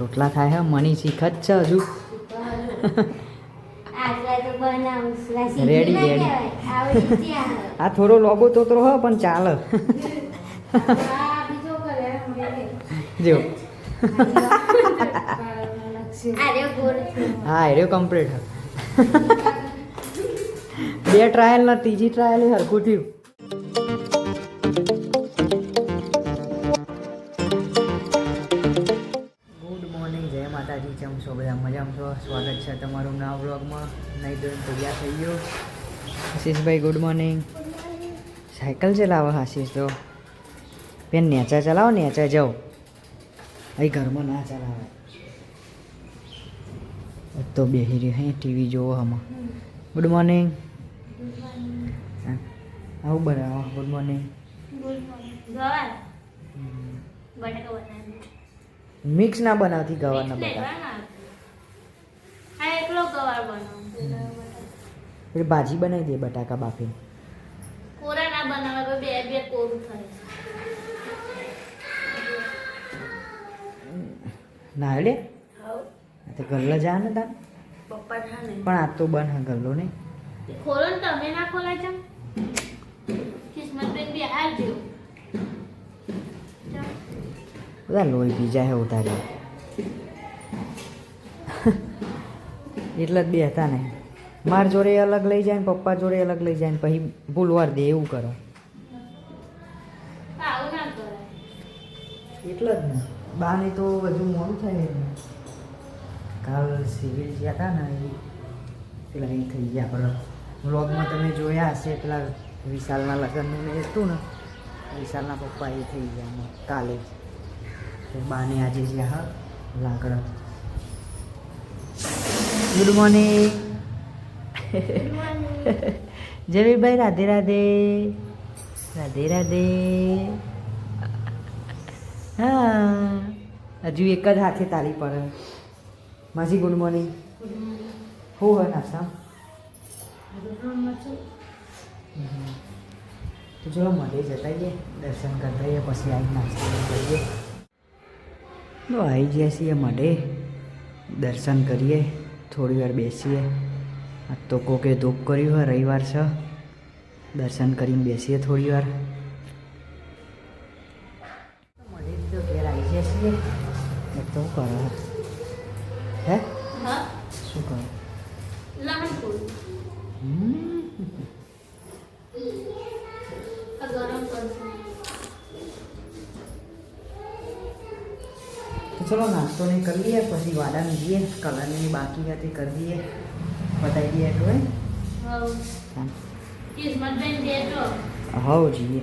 રોટલા થાય હે મની શીખ જ છે હજુ. રેડી રેડી આ થોડો લોબો તોતરો હ પણ ચાલે. જો. હા એ કમ્પ્લીટ બે ટ્રાયલ ના ત્રીજી ટ્રાયલ હરખું થયું. સ્વાગત છે તમારું નવા વ્લોગમાં. નહીં ધોઈને તૈયાર થઈ ગયો. આશીષભાઈ ગુડ મોર્નિંગ સાયકલ ચલાવો આશીષ તો. પેન નેચા ચલાવો નેચા જાઓ. અહીં ઘરમાં ના ચલાવે. તો બેહી રહ્યો હે ટીવી જોવો આમાં ગુડ મોર્નિંગ આવું બનાવો. Good morning. મિક્સ ના બનાવતી ગવારના બધા આ એકલો ગવાર બનાવું. એટલે ભાજી બનાવી દે બટાકા બાફી કોરા ના બનાવે તો બે બે કોરું થાય. ના લે આ તો ગલ્લા જા ને તાર. પપ્પા ના ને. પણ આ તો બન હા ગલ્લો ને ખોલો ને તમે ના ખોલા ચમ કિસ્મત બેન બી હાલ જેવું બધા લોહી બીજા હે ઉતારી એટલે જ બે હતા ને. માર જોડે અલગ લઈ જાય ને પપ્પા જોડે અલગ લઈ જાય ને પછી ભૂલવાર દે એવું કરો. એટલે જ ને. બાને તો હજુ મોડું થાય ને. કાલ સિવિલ ગયા હતા ને એ. પેલા એ થઈ ગયા આપણે વ્લોગમાં તમે જોયા હશે પેલા વિશાલના લગ્નનું ને હતું ને. વિશાલના પપ્પા એ થઈ ગયા કાલે. બાને આજે જ્યાં હા લાકડા. ગુડ મોર્નિંગ જયવીરભાઈ રાધે રાધે રાધે રાધે હા હજુ એક જ હાથે તારી પડે. માજી ગુડ મોર્નિંગ હો હોય નાસ્તા. તો ચલો મળે જતા જઈએ દર્શન કરતા જઈએ પછી આવી નાસ્તો કરીએ. તો આવી જઈએ છીએ મળે દર્શન કરીએ. થોડી વાર બેસીએ. આ તો કોકે ધૂપ કર્યું હોય રવિવાર છે. દર્શન કરીને બેસીએ થોડી વાર. ઘેર આવી જઈએ છીએ એ તો કરો? હે શું કરો હમ. આ ગરમ કરશું તો ચલો નાસ્તો ને કરી લઈએ પછી વાડાને જઈએ કલરની બાકી હતી કરી દઈએ. બતાવી દઈએ એટલું હવ. જઈએ.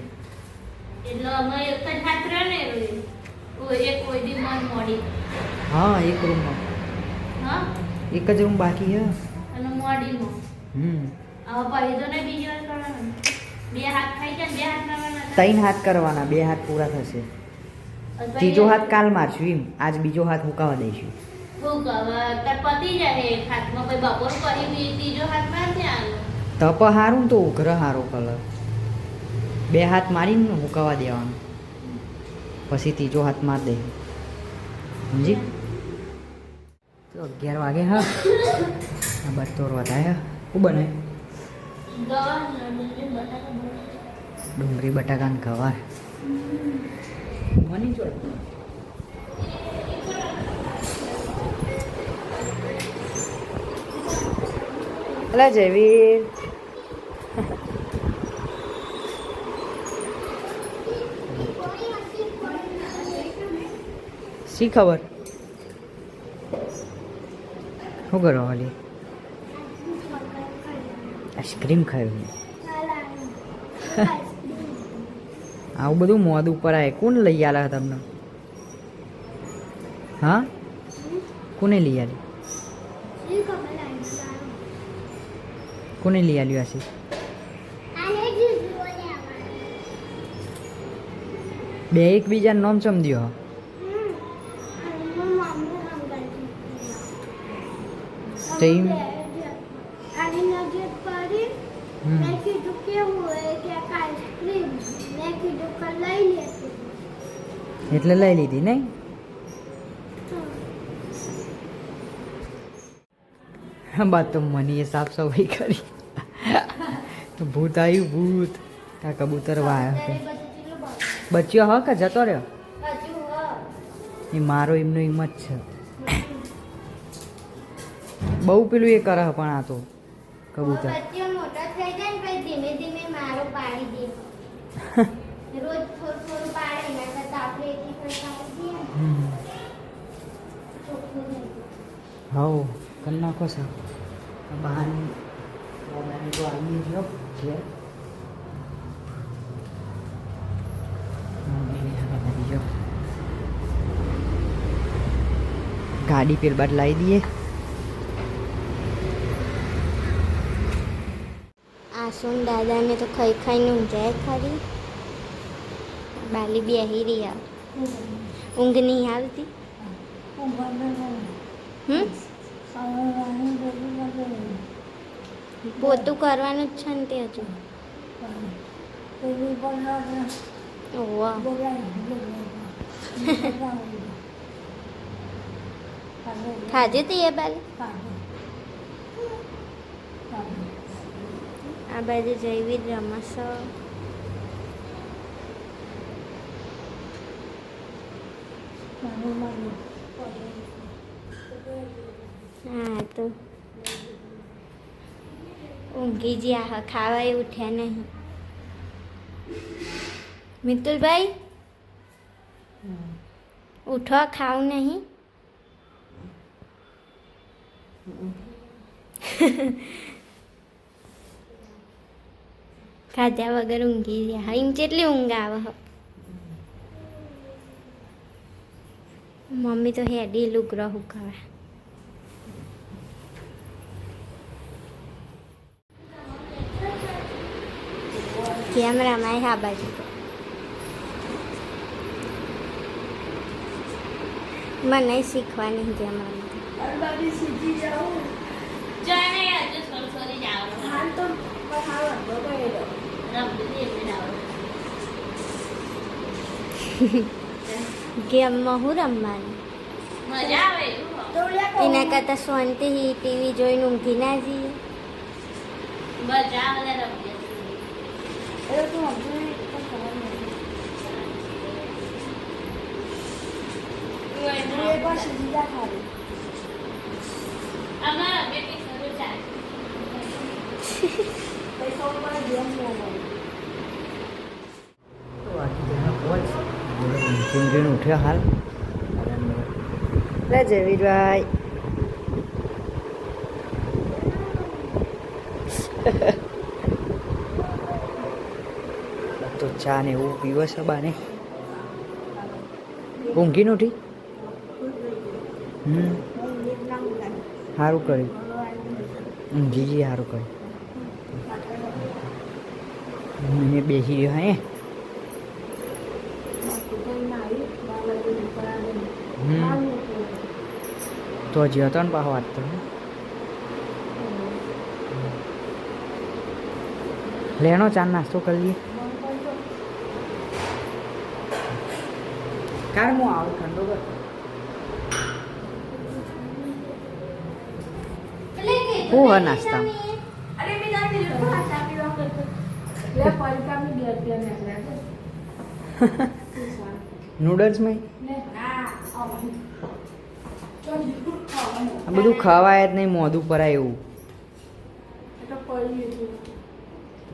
હા એક રૂમમાં. હા? એક જ રૂમ બાકી હે. હમ. ત્રણ હાથ કરવાના બે હાથ પૂરા થશે. ત્રીજો હાથ કાલ મારશું એમ. આજ બીજો હાથ મુકાવા દઈશું. તપ હારું તો ઉગ્ર હારો કલર. બે હાથ મારીને મુકાવા દેવાનું. પછી ત્રીજો હાથ માર દે. સમજી? તો અગિયાર વાગે હા. આ બત્તોર વધારે શું બને? ડુંગળી બટાકા બનાવે. ડુંગળી બટાકા ને ગવાર. મની જોડે અલા જયવીર. શી ખબર? શું કરો વાલી આઈસ્ક્રીમ ખાયું આવું બધું મોદ ઉપર આવે કોણ લઈ આલા તમને? હા? કોને લઈ આલી? કોને લઈ આલ્યું આશીષ બે એકબીજાનું નામ સમજ્યો Steam. મેં કીધું કેવું હોય કે આઈસ્ક્રીમ મેં કીધું કે લઈ લેશું એટલે લઈ લીધી નહીં? બાદ તો મનીએ સાફ સફાઈ કરી. ભૂત આવ્યું ભૂત. આ કબૂતર વાયો. છે બચ્યો હ કે જતો રહ્યો? એ મારો એમનો એમ જ છે. બહુ પેલું એ કરે પણ આ તો. કબૂતર. મોટા થઈ જાય ને પછી ધીમે ધીમે મારો પાડી દે. રોજ થોડું થોડું પાડે એના કરતાં આપણે જાય. હવ કરી નાખો તો આવી ગયો છે. હવે આવી ગયો. ગાડી પેલ બાદ લાવી દઈએ. આસુન દાદાને તો ખાઈ ખાઈને ઊંઘાય ખરી બાલી બેહી રહ્યા ઊંઘ નહીં આવતી હમ પોતું કરવાનું જ છે ને તે હજુ ઓવા ખાધી હતી એ બાલી આ બાજુ જૈવિક રમશો હા તો ઊંઘી જ્યા ખાવાય ઉઠ્યા નહીં. મિતુલભાઈ? ઉઠો ખાવ નહીં? ખાધા વગર ઊંઘી ગયા. હા એમ કેટલી ઊંઘ આવે મમ્મી તો હેડી લુગરો હુકવા. કેમ રમાય હા બાજુ. તો મને શીખવાની ગેમ ગેમમાં હું રમવાનું. એના કરતા શાંતિ ટીવી જોઈને ઊંઘી ના જઈએ અમારા ચીમરીને ઉઠ્યો હાલ. લે જયવીરભાઈ. તો ચા ને એવું પીવો છે બાને? ઊંઘી નથી હમ. સારું કર્યું. ઊંઘી ગઈ સારું કર્યું. મને બેસી રહ્યો હે તો હજી હતો ને પાછો વાંચતો લેણો ચા નાસ્તો કરી લઈએ કારણ હું આવું ઠંડો કરતો હું હા નૂડલ્સમાં આ બધું ખવાય જ નહીં મોઢું પરાય એવું.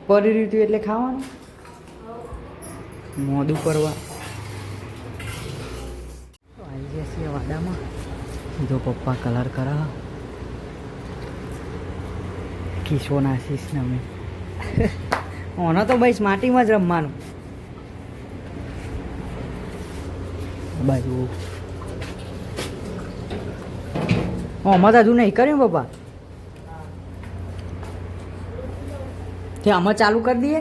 પરી રીતું એટલે ખાવાનું? મોઢું પરવા આવી ગયા છીએ વાડામાં. જો પપ્પા કલર કરા. કિશોર આશીષ ને અમે. ઓનો તો ભાઈ માટીમાં જ રમવાનું. બાજુ. આમાં તો હજુ નહીં કર્યું પપ્પા તે આમાં ચાલુ કરી દઈએ?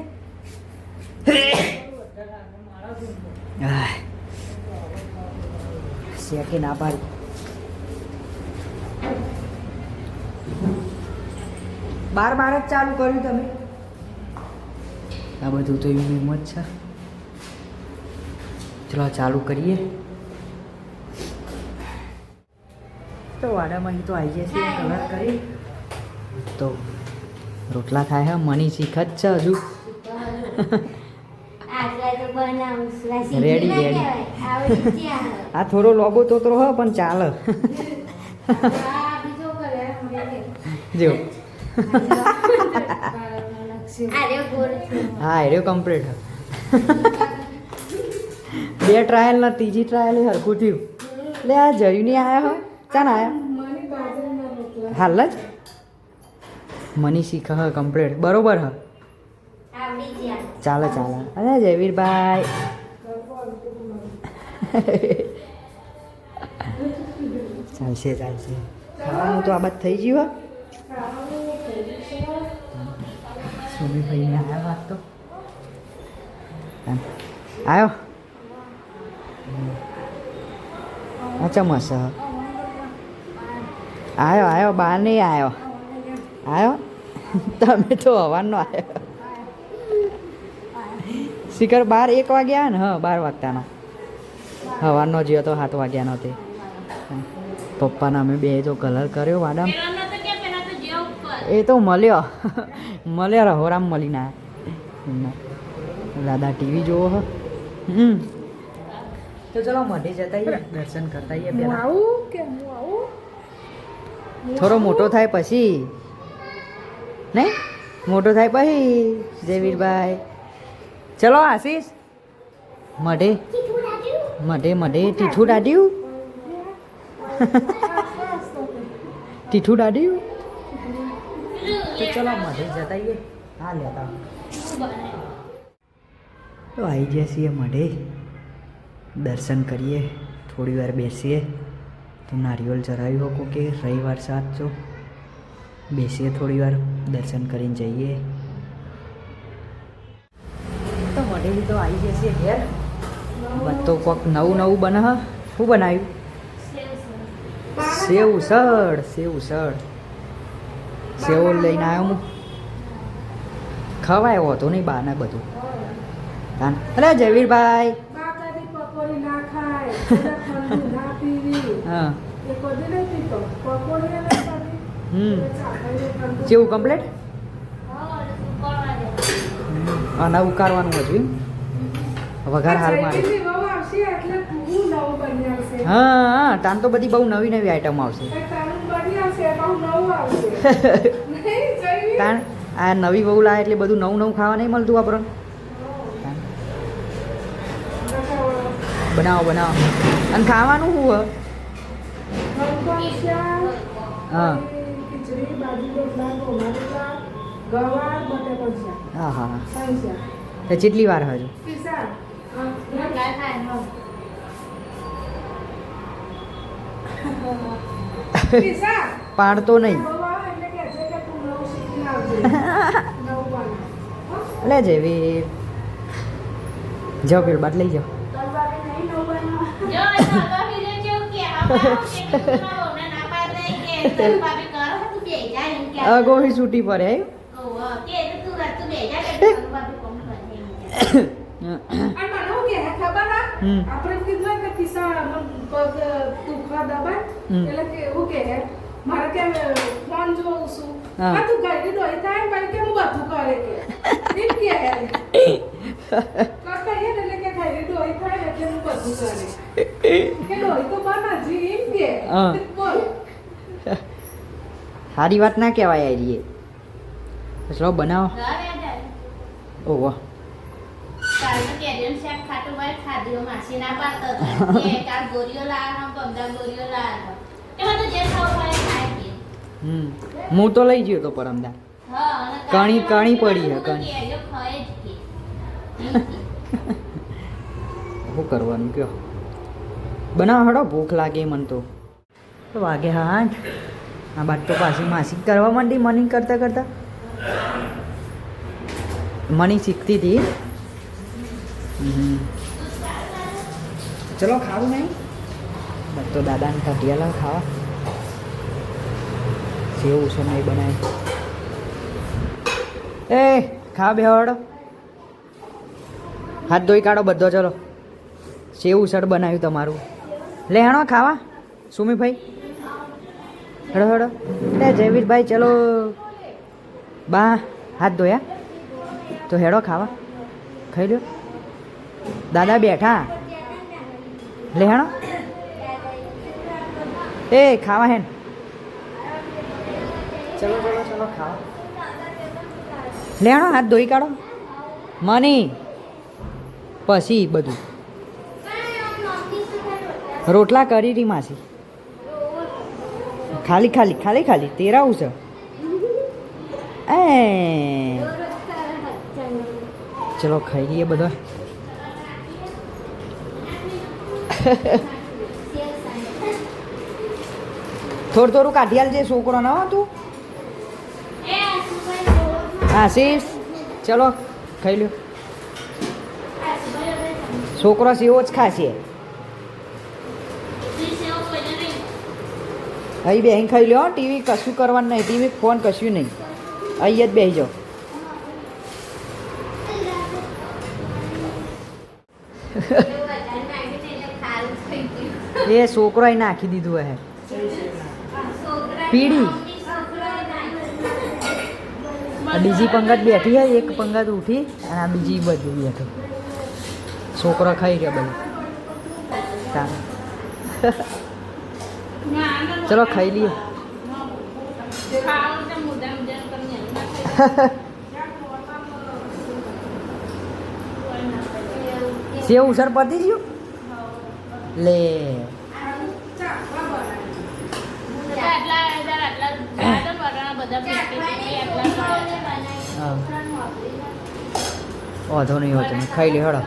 શેકે ના પાડી. બાર બાર જ ચાલુ કર્યું તમે? આ બધું તો એવું એમ જ છે. ચલો ચાલુ કરીએ. તો વાડામાં તો આવી જશે કલર કરી. તો રોટલા થાય હા મની શીખ જ છે હજુ. રેડી રેડી આ થોડો લોબો તોતરો હ પણ ચાલે. જો. હા એ કમ્પ્લીટ બે ટ્રાયલ ના ત્રીજી ટ્રાયલ એ હરખું થયું. એટલે આ જયું નહીં આવ્યા હો? ચાલ આવ્યા હાલ જ? મની શીખ હ કમ્પ્લીટ બરોબર હ. ચાલે ચાલે. અરે જયવીરભાઈ. ચાલશે ચાલશે. ખાવાનું તો આ બાદ થઈ ગયું હો સુમીભાઈને આવ્યા વાત તો. આવ્યો અચ્છા મસ્ત આવ્યો આવ્યો બહાર નહીં આવ્યો આવ્યો તમે તો હવાનો આવ્યો શિખર બાર એક વાગ્યા ને? હા બાર વાગતાનો. હવાનો જ્યો તો સાત વાગ્યાનો તે. પપ્પાના અમે બે તો કલર કર્યો વાડામ પેલા નતો કે પેલા તો જે ઉપર. એ તો મળ્યો. મળ્યો રહોરામ મળીના દાદા ટીવી જોવો હ. હમ. તો ચલો મઢે જતા દર્શન કરતા આવીએ પહેલા. થોડો મોટો થાય પછી. નહીં? મોટો થાય પછી જયવીરભાઈ. ચલો આશીષ. મઢે. મઢે મઢે. તીઠું દાડ્યું તીઠું દાડ્યું તો ચલો મઢે જતા આવીએ હા, લેતા તો આવી જઈએ છીએ મઢે. દર્શન કરીએ. થોડી વાર બેસીએ. તો નારિયેળ ચરાવ્યું શકો કે રવિવાર સાચો. બેસીએ થોડી વાર, દર્શન કરીને જઈએ. તો મઢેલી તો આવી જશે ઘેર. બધો કોક નવું નવું બને શું બનાવ્યું સેવ સળ સેવ ઉસળ સેવ લઈને આવ્યો હું. ખવાય હતો નહીં બાને બધું. અરે જયવીરભાઈ હા. હમ. કેવું કમ્પ્લેટ દે. ઉકાળવાનું હજુ? વઘાર હાલ મારે. હા હા. તાન તો બધી બહુ નવી નવી આઈટમ આવશે. તાણ આ નવી વહુ લાવે એટલે બધું નવું નવું ખાવા નહીં મળતું આપણને બનાવો બનાવો. અને ખાવાનું શું હ? હા. હા હા કેટલી વાર હજુ? પીસા. પાડતો નહીં. કે? લે જેવી. જાઓ પેલું બાદ લઈ જાઓ. કે કે કે કે અગોળી છૂટી પડે કે કે કે. આપણે કીધું કે કિસ્સા પગ દુખવા દબાય. એટલે કે એવું કહે મારે કે ફોન જોઉં છું. હા. હા તું ઘરે ડોહી થાય ને કે હું બધું કરે કે. એમ કહે કરતા એ એટલે કે ઘરે ડોહી થાય એટલે હું બધું કરે. કે ડોહી તો બનાજી એમ કે બોલ. સારી વાત ના કહેવાય આ રીએ. ચલો બનાવો. ઓહો ખાટું હોય ખાધું માસી ના પાતો ગોરીઓ લાવવાનો પમદાર ગોરીઓ લાવવાનો એમાં તો જે ખાવું હોય એ ખાય કે. હમ. હું તો લઈ ગયો તો પરમદા અમદાવાદ. કણી- કણી પડી હે, કણી. શું કરવાનું કયો? બનાવો હડો ભૂખ લાગે મને તો. વાગે હા આઠ આ બાદ તો પાછી માસી કરવા માંડી મની કરતા કરતા. મની શીખતી હતી ચલો ખાવું નહીં? તો દાદાને કાઢિયા લાવ ખાવા. છે નહીં બનાવી એ, ખા બે હડો હાથ ધોઈ કાઢો બધો, ચલો. સેવ ઉસળ બનાવ્યું તમારું. લે, હેણો, ખાવા. સુમીભાઈ. હડો હડો. લે, જયવીરભાઈ, ચલો. બા, હાથ ધોયા તો હેડો, ખાવા. ખાઈ લ્યો. દાદા બેઠા. લે હેડો એ, ખાવા હેન ચલો ચલો ચલો, ખાઓ. લે હેડો હાથ ધોઈ કાઢો. મની. પછી બધું. રોટલા કરી રહી માસી. ખાલી ખાલી ખાલી ખાલી. તેરાવું છે. એ. ચલો, ખાઈ લઈએ બધા. થોડું થોડું કાઢી આલજે, છોકરો ન તું. એ આશુભાઈ આશીષ, ચલો, ખાઈ લ્યો. છોકરો સેવો જ ખાશે. અહીં બેહીને ખાઈ લ્યો, ટીવી કશું કરવાનું નહીં, ટીવી ફોન કશું નહીં. અહીં જ બેસી જાઓ એ છોકરોએ નાખી દીધું હે. પીડી બીજી પંગત બેઠી હોય એક પંગત ઉઠી અને આ બીજી બધું બેઠો છોકરો ખાઈ ગયા બધું ચલો ખાઈ લઈએ સેવ ઉસર પતી ગયું લે બધા હા. વાંધો નહીં હોતો તમે ખાઈ લે હળો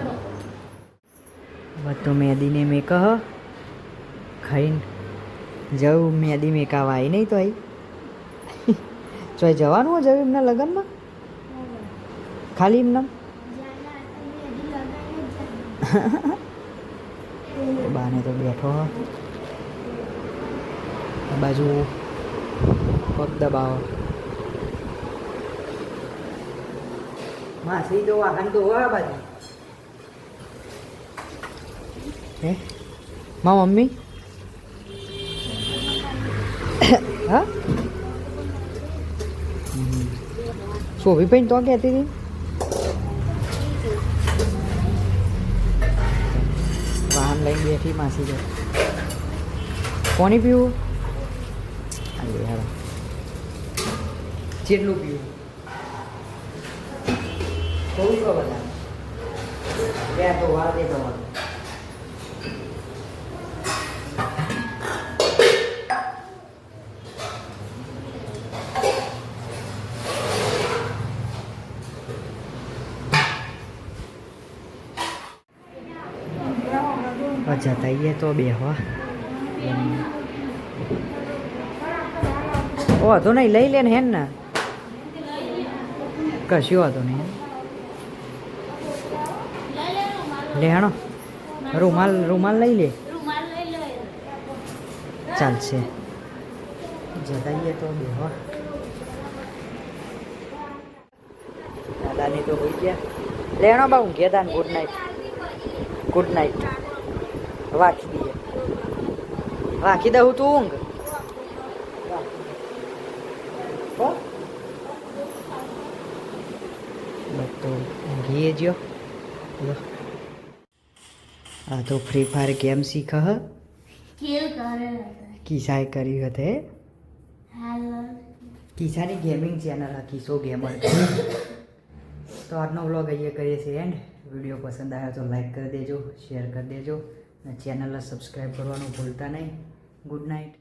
બધું મેદીને મેં કહ. ખાઈને જવું મેદી મેકાવા આવી નહીં તો આવી ચોય જવાનું હોય, જવું એમના લગ્નમાં? ખાલી એમને? બાને તો બેઠો બાજુ પગ દબાવો. માસી તો વાહન તો આ બાજુ. હે? મા મમ્મી? હા? હમ. શોભી ભાઈ તો કહેતી હતી. વાહન લઈને બેઠી માસી તો. કોની પીવું? જેટલું પીવું. થોડું તો બે તો તો બેહવા ઓ નહીં, લઈ લે ને હેન ને. કશું વાંધો નહીં લઈ લે રૂમાલ રૂમાલ રૂમાલ લઈ લે. ચાલશે. જતાઈએ તો બેહવા દાદાની તો હોઈ ગયા. લેણો બા ઊંઘે દાન ગુડ નાઇટ ગુડ નાઇટ વાંખી દઈએ. વાંખી દઉં તું ઊંઘ. તો ઊંઘીએ જ્યો. આ તો ફ્રી ફાયર ગેમ શીખ હ ખેલ કરે. કિસાએ કર્યું હતે? કિસાની ગેમિંગ ચેનલ આ કિસો ગેમર તો આજનો વ્લોગ અહીંયા કરીએ છીએ એન્ડ વીડિયો પસંદ આવ્યો તો લાઈક કરી દેજો શેર કરી દેજો. અને ચેનલને સબસ્ક્રાઈબ કરવાનું ભૂલતા નહીં. Good night